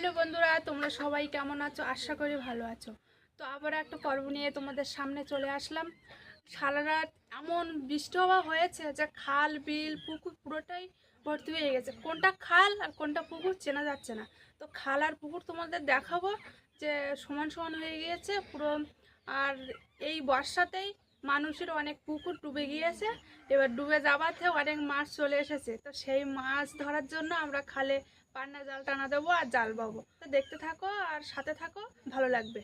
Hello বন্ধুরা, তোমরা সবাই কেমন আছো? আশা করি ভালো আছো। তো আবার একটা পর্ব নিয়ে তোমাদের সামনে চলে আসলাম। সারা রাত এমন বৃষ্টি হওয়া হয়েছে যে খাল, বিল, পুকুর পুরোটাই ভর্তি হয়ে গেছে। কোনটা খাল আর কোনটা পুকুর চেনা যাচ্ছে না। তো খাল আর পুকুর তোমাদের দেখাবো যে সমান সমান হয়ে গিয়েছে পুরো। আর এই বর্ষাতেই মানুষের অনেক পুকুর ডুবে গিয়েছে, এবার ডুবে যাওয়াতে অনেক মাছ চলে এসেছে। তো সেই মাছ ধরার জন্য আমরা খালে পান্না জাল টানা দেবো আর জাল পাবো তো দেখতে থাকো আর সাথে থাকো, ভালো লাগবে।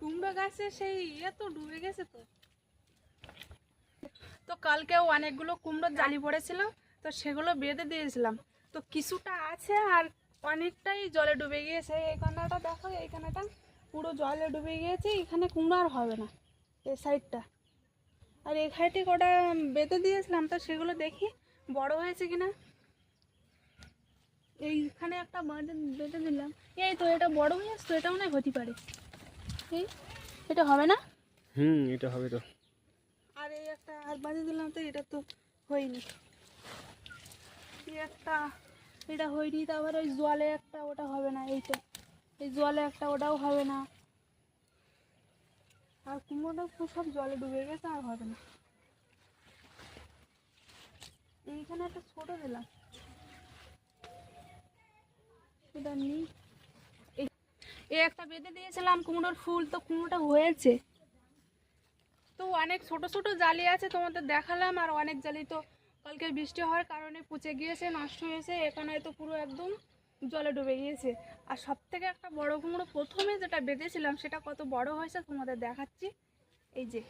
কুমড়ো গাছে সেই ইয়ে তো ডুবে গেছে তো। তো কালকেও অনেকগুলো কুমড়োর জালি পড়েছিল তো সেগুলো বেঁধে দিয়েছিলাম। তো কিছুটা আছে আর অনেকটাই জলে ডুবে গিয়েছে। এই কানাটা দেখো এই কানাটা পুরো জলে ডুবে গিয়েছে এখানে কুমড়ো আর হবে না এই সাইডটা। আর এই সাইডে কটা বেঁধে দিয়েছিলাম তো সেগুলো দেখি বড় হয়েছে কিনা। এইখানে একটা বাঁধে বেঁধে দিলাম। এই তো এটা বড় হয়ে আসতো এটা মনে হতে পারে। এই এটা হবে না? হুম এটা হবে তো। আর এই একটা আর বাঁধে দিলাম তো এটা তো হয়নি। একটা, এটা হয়নি তারপর ওই জলে একটা ওটা হবে না, এইটা। এই জলে একটা ওটাও হবে না। আর কুমড়োটা সব জলে ডুবে গেছে, আর হবে না। এইখানে একটা ছোট দিলাম। এটা নেই। এই একটা বেঁধে দিয়েছিলাম কুমড়োর ফুল, তো কুমড়োটা হয়েছে। তো অনেক ছোট ছোট জালি আছে, তোমাদের দেখালাম, আর অনেক জালি তো কালকে বৃষ্টি হওয়ার কারণে পচে গিয়েছে নষ্ট হয়েছে এখানে তো পুরো একদম জলে ডুবে গিয়েছে। আর সব থেকে একটা বড় কুমড়ো প্রথমে যেটা বেঁধেছিলাম সেটা কত বড় হয়েছে তোমাদের দেখাচ্ছি। এই যে।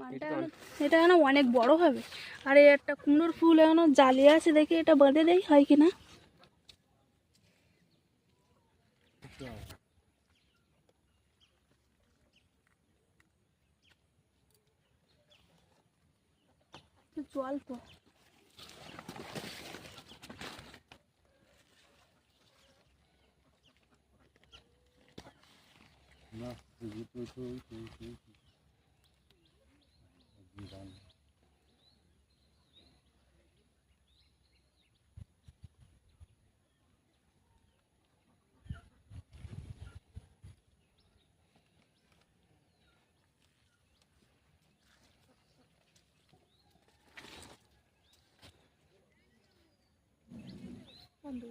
মালটা এটা যেন অনেক বড় হবে। আর এই একটা কুমড়োর ফুল এখনও জালি আছে দেখি এটা বেঁধে দেই হয় কি একটু জল তো বন্ধ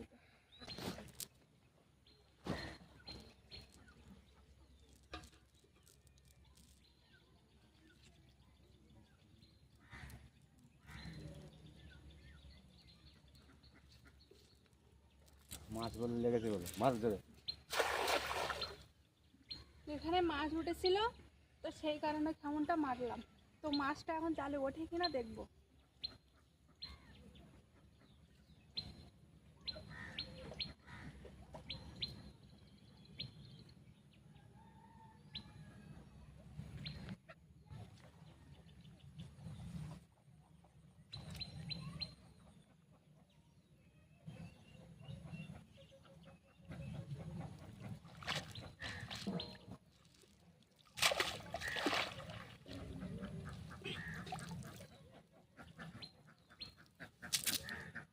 মাছ বলে লেগেছে বলে, মাছ ধরে। এখানে মাছ উঠেছিল, তো সেই কারণে কেমনটা মারলাম। তো মাছটা এখন জালে ওঠে কিনা দেখব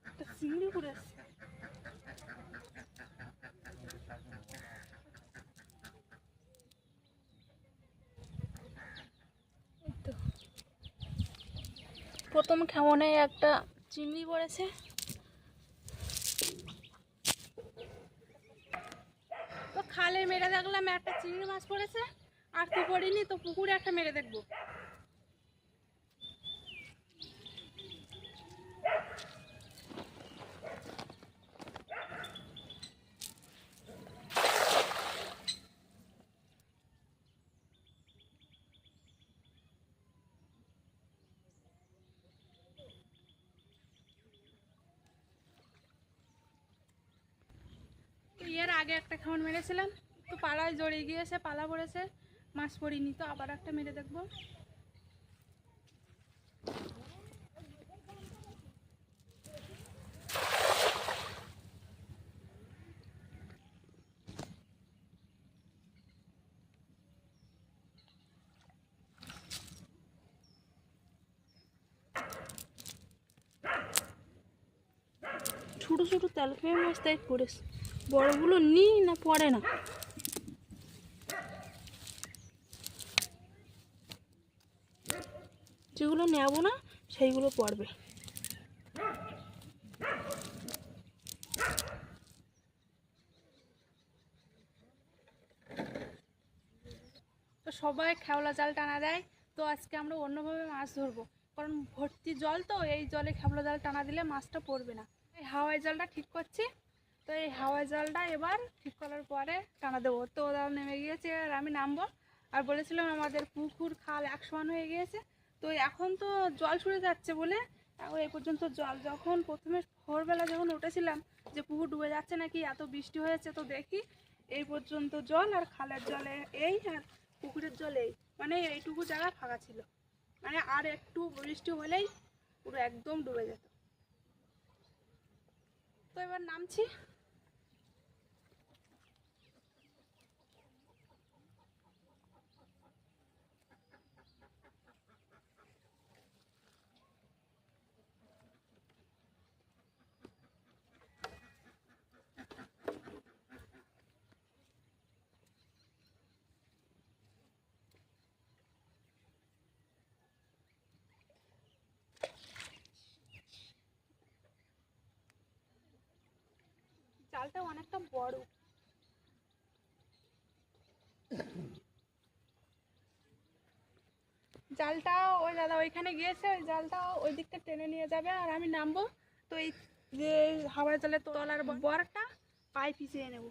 একটা চিংড়ি পড়ে আসছে এই তো। প্রথম খেমনে একটা চিংড়ি পড়েছে। তো খালে মেরে দেখলাম একটা চিংড়ি মাছ পড়েছে। আর তো পড়িনি তো পুকুরে একটা মেরে দেখব। একটা খাওয়ান মেরেছিলাম। তো পাড়ায় জড়িয়ে গিয়েছে পালা পড়েছে, মাছ পড়িনি। তো আবার একটা মেরে দেখব। ছোট ছোট তেল খেয়ে মাছ তাই করেছে বড়গুলো নিই না, পড়ে না। যেগুলো নেব না, সেইগুলো পড়বে। তো সবাই খেওলা জাল টানা দেয়, তো আজকে আমরা অন্যভাবে মাছ ধরবো। কারণ ভর্তি জল তো, এই জলে খেওলা জাল টানা দিলে মাছটা পড়বে না। এই হাওয়াই জালটা ঠিক করছি? তো এই হাওয়াই জালটা এবার ঠিক করার পরে টানা দেবো। তো ওরা নেমে গিয়েছে আর আমি নামবো। আর বলেছিলাম আমাদের পুকুর, খাল এক সমান হয়ে গিয়েছে। তো এখন তো জল ছুড়ে যাচ্ছে বলে এখন এই পর্যন্ত জল যখন প্রথমে ভোরবেলা যখন উঠেছিলাম যে পুকুর ডুবে যাচ্ছে নাকি, এত বৃষ্টি হয়েছে তো দেখি এই পর্যন্ত জল আর খালের জলে এই আর পুকুরের জল এই। মানে এইটুকু জায়গা ফাঁকা ছিল। মানে আর একটু বৃষ্টি হলেই পুরো একদম ডুবে যেত। তো এবার নামছি। জালটা অনেকটা বড়। জালটা ওই দাদা ওইখানে গিয়েছে, ওই জালটা ওই দিকটা টেনে নিয়ে যাবে আর আমি নামবো। তো এই যে হাওয়ার জালের তলার বরটা পায়ে পিছিয়ে নেব।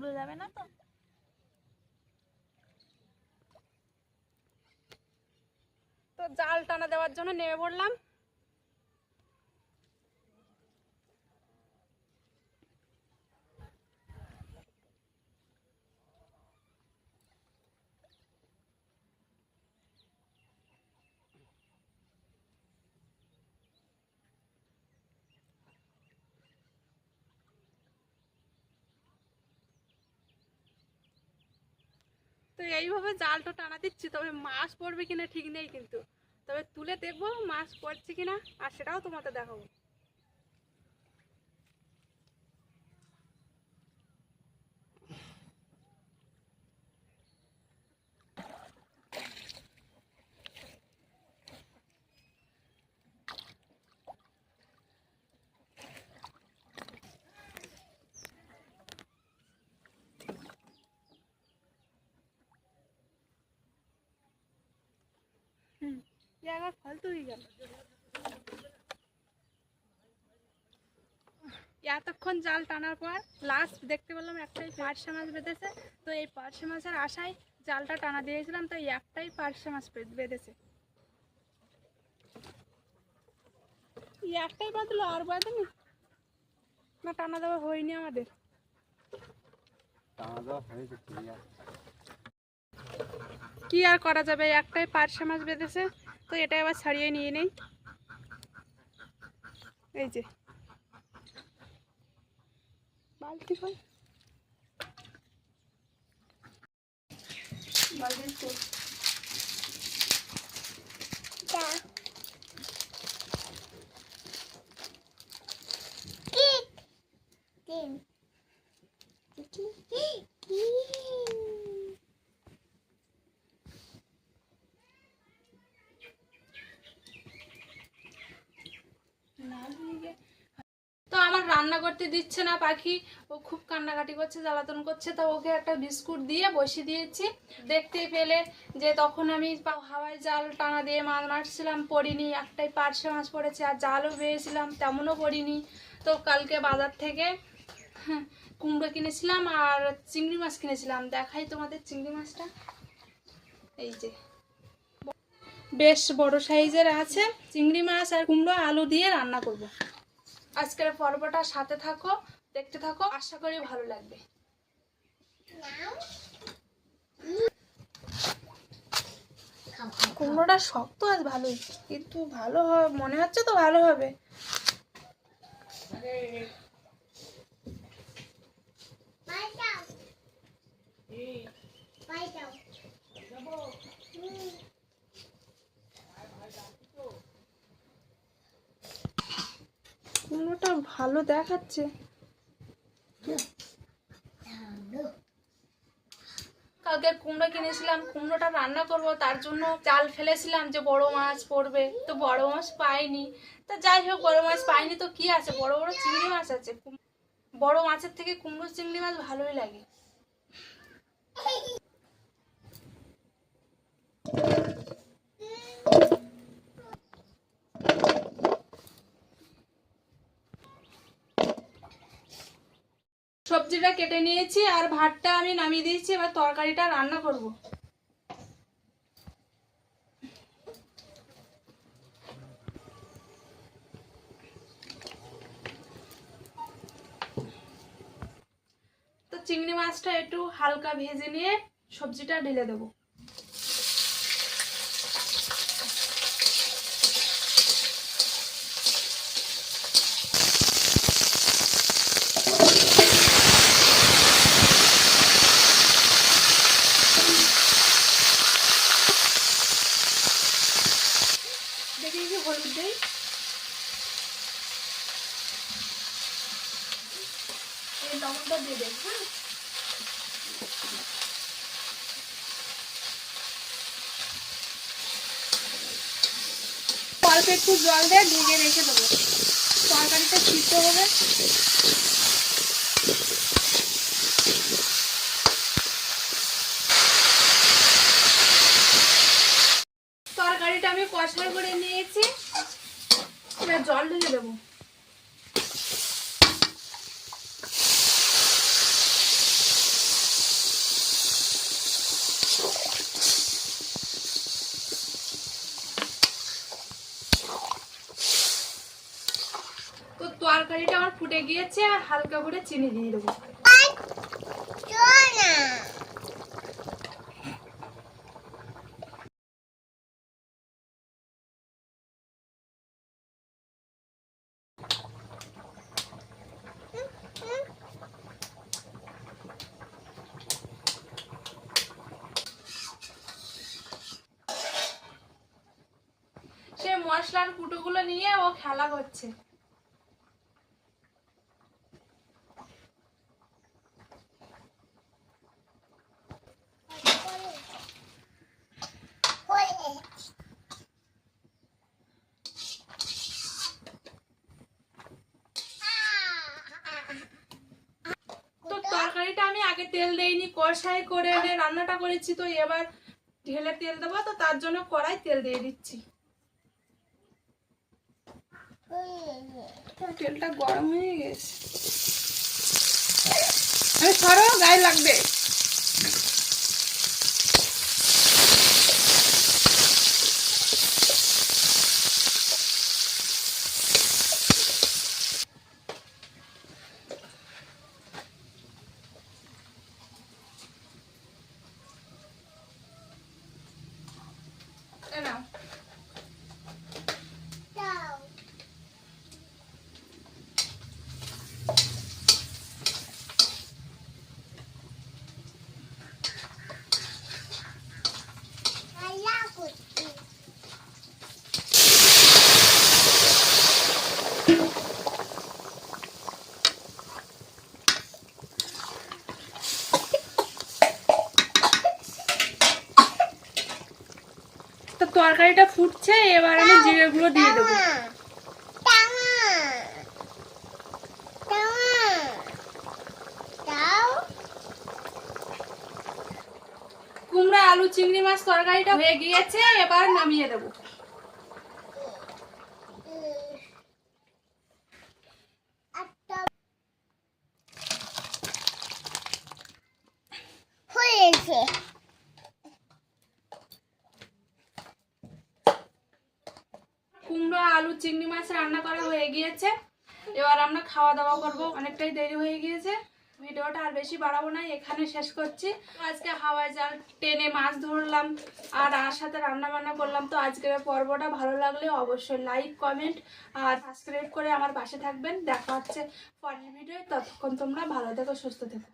খুলে যাবে না তো? তো জাল টানা দেওয়ার জন্য নেমে পড়লাম। তো এইভাবে জালটা টানা দিচ্ছি, তবে মাছ পড়বে কিনা ঠিক নেই কিন্তু। তবে তুলে দেখব মাছ পড়ছে কিনা, আর সেটাও তোমাদের দেখাবো হুম জায়গা ফালতু হয়ে গেল। এতক্ষণ জাল টানার পর লাস্ট দেখতে পেলাম একটাই পার্শে মাছ বেঁধেছে। তো এই পার্শে মাছের আশায় জালটা টানা দিয়েছিলাম তো একটাই পার্শে মাছ বেঁধেছে। একটাই বাঁধলো আর বাঁধেনি? না টানা দেওয়া হয়নি আমাদের। কি আর করা যাবে? একটাই পার্শে মাছ বেঁধেছে। তো এটা এবার ছাড়িয়ে নিয়ে নেই। এই যে। বালতি কই বালতি কই? তো আমার রান্না করতে দিচ্ছে না পাখি। ও খুব কান্নাকাটি করছে, জ্বালাতন করছে। তা ওকে একটা বিস্কুট দিয়ে বসিয়ে দিয়েছি। দেখতে পেলে যে তখন আমি হাওয়ায় জাল টানা দিয়ে মাছ মারছিলাম, পড়িনি। একটাই পার্শে মাছ পড়েছে আর জালও পেয়েছিলাম, তেমনও পড়িনি। তো কালকে বাজার থেকে কুমড়ো কিনেছিলাম আর চিংড়ি মাছ কিনেছিলাম। দেখাই তোমাদের চিংড়ি মাছটা। এই যে। বেশ বড় সাইজের আছে চিংড়ি মাছ আর কুমড়ো, আলু দিয়ে রান্না করব। আজকের পর্বটা সাথে থাকো, দেখতে থাকো, আশা করি ভালো লাগবে। কুমড়োটা শক্ত আজ ভালোই। কিন্তু ভালো হবে, মনে হচ্ছে তো ভালো হবে। কুমড়োটা ভালো দেখাচ্ছে। কালকে কুমড়ো কিনেছিলাম, কুমড়োটা রান্না করব, তার জন্য চাল ফেলেছিলাম যে বড় মাছ পড়বে, তো বড় মাছ পাইনি। তা যাই হোক, বড় মাছ পাইনি তো কি আছে? বড় বড় চিংড়ি মাছ আছে। বড় মাছের থেকে কুমড়ো চিংড়ি মাছ ভালোই লাগে। সবজিটা কেটে নিয়েছি আর ভাতটা আমি নামিয়ে দিয়েছি, এবার তরকারিটা রান্না করব। তো চিংড়ি মাছটা একটু হালকা ভেজে নিয়ে সবজিটা ঢেলে দেবো দেখি কি হলুদ দেই এই লবণটা দিয়ে দেব হ্যাঁ অল্প একটু জল দিয়ে ঢেকে রেখে দেবো। তরকারিটা সিদ্ধ হবে তরকারিটা আমি কষা করে নিয়েছি এবার জল ঢেলে দেবো তো তরকারিটা আমার ফুটে গিয়েছে আর হালকা করে চিনি দিয়ে দেবো। সে মশলার কুটোগুলো নিয়ে ও খেলা করছে তো তরকারিটা আমি আগে তেল দেইনি কষাই করে এনে রান্নাটা করেছি, তো এবার ঢেলে তেল দেবো, তো তার জন্য কড়াই তেল দিয়ে দিচ্ছি। তেলটা গরম হয়ে গেছে। আরে সরো, গায়ে লাগবে। তরকারিটা ফুটছে এবার আমি জিরে গুঁড়ো দিয়ে দেবো। কুমড়া আলু চিংড়ি মাছ তরকারিটা হয়ে গিয়েছে এবার নামিয়ে দেবো। হয়েছে কুমড়ো আলু চিংড়ি মাছ রান্না করা হয়ে গিয়েছে। এবার আমরা খাওয়া দাওয়া করব। অনেকটাই দেরি হয়ে গিয়েছে। ভিডিওটা আর বেশি বাড়াবো না, এখানে শেষ করছি। আজকে হাওয়াই জাল টেনে মাছ ধরলাম আর আর সাথে রান্না বান্না করলাম। তো আজকের পর্বটা ভালো লাগলে অবশ্যই লাইক, কমেন্ট আর সাবস্ক্রাইব করে আমার পাশে থাকবেন। দেখা হচ্ছে পরের ভিডিও ততক্ষণ তোমরা ভালো থেকো, সুস্থ থেকো।